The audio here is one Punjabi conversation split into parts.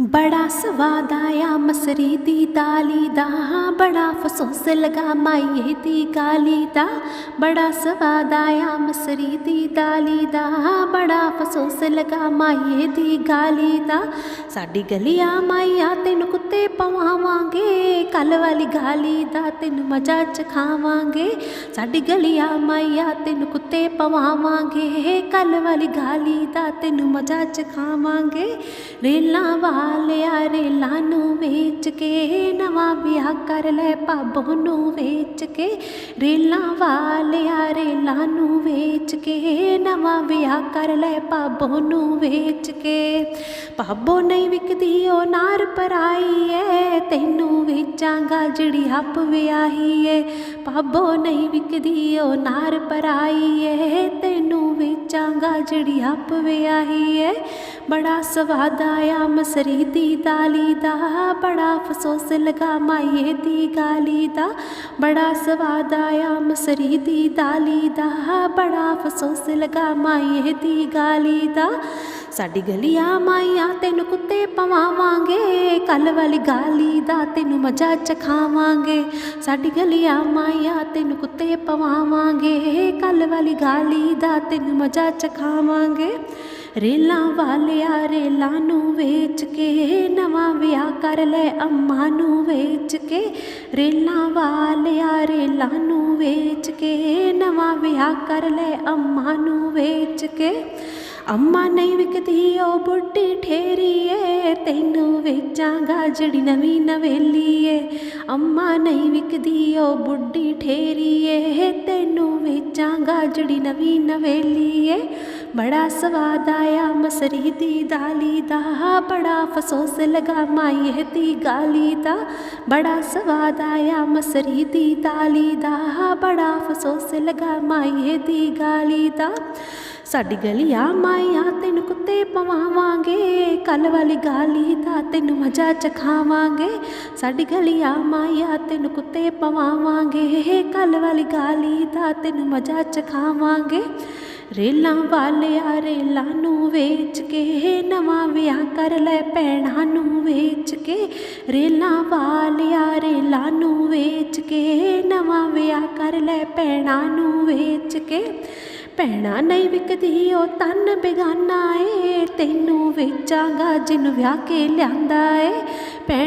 ਬੜਾ ਸਵਾਦ ਆਇਆ ਮਸਰੀ ਦੀ ਦਾਲੀ ਦਾ। ਬੜਾ ਫਸੋਸ ਲਗਾ ਮਾਈਏ ਦੀ ਗਾਲੀ ਦਾ। ਬੜਾ ਸਵਾਦ ਆਇਆ ਮਸਰੀ ਦੀ ਦਾਲੀ ਦਾ। ਬੜਾ ਫਸੋਸ ਲਗਾ ਮਾਈਏ ਦੀ ਗਾਲੀ ਦਾ। ਸਾਡੀ ਗਲੀਆਂ ਮਾਈਆ ਤੈਨੂੰ ਕੁੱਤੇ ਪਵਾਵਾਂਗੇ, ਕੱਲ ਵਾਲੀ ਗਾਲੀ ਦਾ ਤੈਨੂੰ ਮਜ਼ਾ ਚ ਖਾਵਾਂਗੇ ਸਾਡੀ ਗਲੀਆਂ ਮਾਈਆ ਤੈਨੂੰ ਕੁੱਤੇ ਪਵਾਵਾਂਗੇ, ਕੱਲ ਵਾਲੀ ਗਾਲੀ ਦਾ ਤੈਨੂੰ ਮਜ਼ਾ ਚ ਖਾਵਾਂਗੇ ਰੇਲਾਂ ਵਾਲਿਆ ਰੇਲਾਂ ਨੂੰ ਵੇਚ ਕੇ, ਨਵਾਂ ਵਿਆਹ ਕਰ ਲੈ ਭਾਬੋ ਨੂੰ ਵੇਚ ਕੇ। ਰੇਲਾਂ ਵਾਲਿਆ ਰੇਲਾਂ ਨੂੰ ਵੇਚ ਕੇ, ਨਵਾਂ ਵਿਆਹ ਕਰ ਲੈ ਭਾਬੋ ਨੂੰ ਵੇਚ ਕੇ। ਭਾਬੋ ਨਹੀਂ ਵਿਕਦੀ, ਉਹ ਨਾਰ ਪਰਾਈ ਏ ਤੈਨੂੰ ਵੇਚਾਂਗਾ ਜਿਹੜੀ ਹੱਪ ਵਿਆਹੀ ਏ ਭਾਬੋ ਨਹੀਂ ਵਿਕਦੀ ਉਹ ਨਾਰ ਪਰਾਈ ਏ ਤੈਨੂੰ ਵੇਚਾਂਗਾ ਜਿਹੜੀ ਹੱਪ ਵਿਆਹੀ ਏ ਬੜਾ ਸਵਾਦ ਆਇਆ ਮਸਰੀ ਦੀ ਦਾਲੀ ਦਾ, ਬੜਾ ਅਫਸੋਸ ਲਗਾ ਮਾਈਏ ਦੀ ਗਾਲੀ ਦਾ। ਬੜਾ ਸਵਾਦ ਆਇਆ ਮਸਰੀ ਦੀ ਦਾਲੀ ਦਾ, ਬੜਾ ਅਫਸੋਸ ਲਗਾ ਮਾਈਏ ਦੀ ਗਾਲੀ ਦਾ। ਸਾਡੀ ਗਲੀਆਂ ਮਾਈਆਂ ਤੈਨੂੰ ਕੁੱਤੇ ਪਵਾਵਾਂਗੇ ਕੱਲ ਵਾਲੀ ਗਾਲੀ ਦਾ ਤੈਨੂੰ ਮਜ਼ਾ ਚਖਾਵਾਂਗੇ। ਸਾਡੀ ਗਲੀਆਂ ਮਾਈਆਂ ਤੈਨੂੰ ਕੁੱਤੇ ਪਵਾਵਾਂਗੇ। ਕੱਲ ਵਾਲੀ ਗਾਲੀ ਦਾ ਤੈਨੂੰ ਮਜ਼ਾ ਚਖਾਵਾਂਗੇ। ਰੇਲਾਂ ਵਾਲਿਆ ਰੇਲਾਂ ਨੂੰ ਵੇਚ ਕੇ, ਨਵਾਂ ਵਿਆਹ ਕਰ ਲੈ ਅੰਮਾ ਨੂੰ ਵੇਚ ਕੇ। ਰੇਲਾਂ ਵਾਲਿਆ ਰੇਲਾਂ ਨੂੰ ਵੇਚ ਕੇ, ਨਵਾਂ ਵਿਆਹ ਕਰ ਲੈ ਅੰਮਾ ਨੂੰ ਵੇਚ ਕੇ। ਅੰਮਾ ਨਹੀਂ ਵਿਕਦੀ, ਉਹ ਬੁੱਢੀ ਠੇਰੀ ਏ ਤੈਨੂੰ ਵੇਚਾਂਗਾ ਜਿਹੜੀ ਨਵੀਂ ਨਵੇਲੀ ਏ ਅੰਮਾ ਨਹੀਂ ਵਿਕਦੀ, ਉਹ ਬੁੱਢੀ ਠੇਰੀ ਏ ਤੈਨੂੰ ਵੇਚਾਂਗਾ ਜਿਹੜੀ ਨਵੀਂ ਨਵੇਲੀ ਏ ਬੜਾ ਸਵਾਦ ਆਇਆ ਮਸਰੀ ਦੀ ਦਾਲੀ ਦਾ ਬੜਾ ਅਫਸੋਸ ਲਗਾ ਮਾਈਏ ਦੀ ਗਾਲੀ ਦਾ ਬੜਾ ਸਵਾਦ ਆਇਆ ਮਸਰੀ ਦੀ ਦਾਲੀ ਦਾ ਬੜਾ ਅਫਸੋਸ ਲਗਾ ਮਾਈਏ ਦੀ ਗਾਲੀ ਦਾ ਸਾਡੀ ਗਲੀਆਂ ਮਾਈਆਂ ਤੈਨੂੰ ਕੁੱਤੇ ਪਵਾਵਾਂਗੇ ਕੱਲ ਵਾਲੀ ਗਾਲੀ ਦਾ ਤੈਨੂੰ ਮਜ਼ਾ ਚਖਾਵਾਂਗੇ ਸਾਡੀ ਗਲੀਆਂ ਮਾਈਆਂ ਤੈਨੂੰ ਕੁੱਤੇ ਪਵਾਵਾਂਗੇ ਕੱਲ ਵਾਲੀ ਗਾਲੀ ਦਾ ਤੈਨੂੰ ਮਜ਼ਾ ਚਖਾਵਾਂਗੇ ਰੇਲਾਂ ਵਾਲਿਆ ਰੇਲਾਂ ਨੂੰ ਵੇਚ ਕੇ, ਨਵਾਂ ਵਿਆਹ ਕਰ ਲੈ ਭੈਣਾਂ ਨੂੰ ਵੇਚ ਕੇ। ਰੇਲਾਂ ਵਾਲਿਆ ਰੇਲਾਂ ਨੂੰ ਵੇਚ ਕੇ, ਨਵਾਂ ਵਿਆਹ ਕਰ ਲੈ ਭੈਣਾਂ ਨੂੰ ਵੇਚ ਕੇ। ਭੈਣਾ ਨਹੀਂ ਵਿਕਦੀ ਉਹ ਤਨ ਬੇਗਾਨਾ ਏ, ਤੈਨੂੰ ਵੇਚਾਂਗਾ ਜਿਨ ਵਿਆਹ ਕੇ ਲਿਆਂਦਾ ਏ। ਭੈਣਾ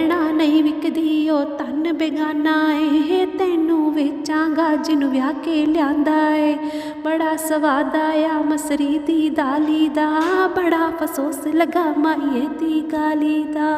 ਨਹੀਂ ਵਿਕਦੀ ਉਹ ਤਨ ਬੇਗਾਨਾ ਏ ਤੈਨੂੰ ਵੇਚਾਂਗਾ ਜਿਨ ਵਿਆਹ ਕੇ ਲਿਆਂਦਾ ਏ। ਬੜਾ ਸਵਾਦ ਆਇਆ ਮਸਰੀ ਦੀ ਦਾਲੀ ਦਾ, ਬੜਾ ਫਸੋਸ ਲਗਾ ਮਾਈਏ ਦੀ ਗਾਲੀ ਦਾ।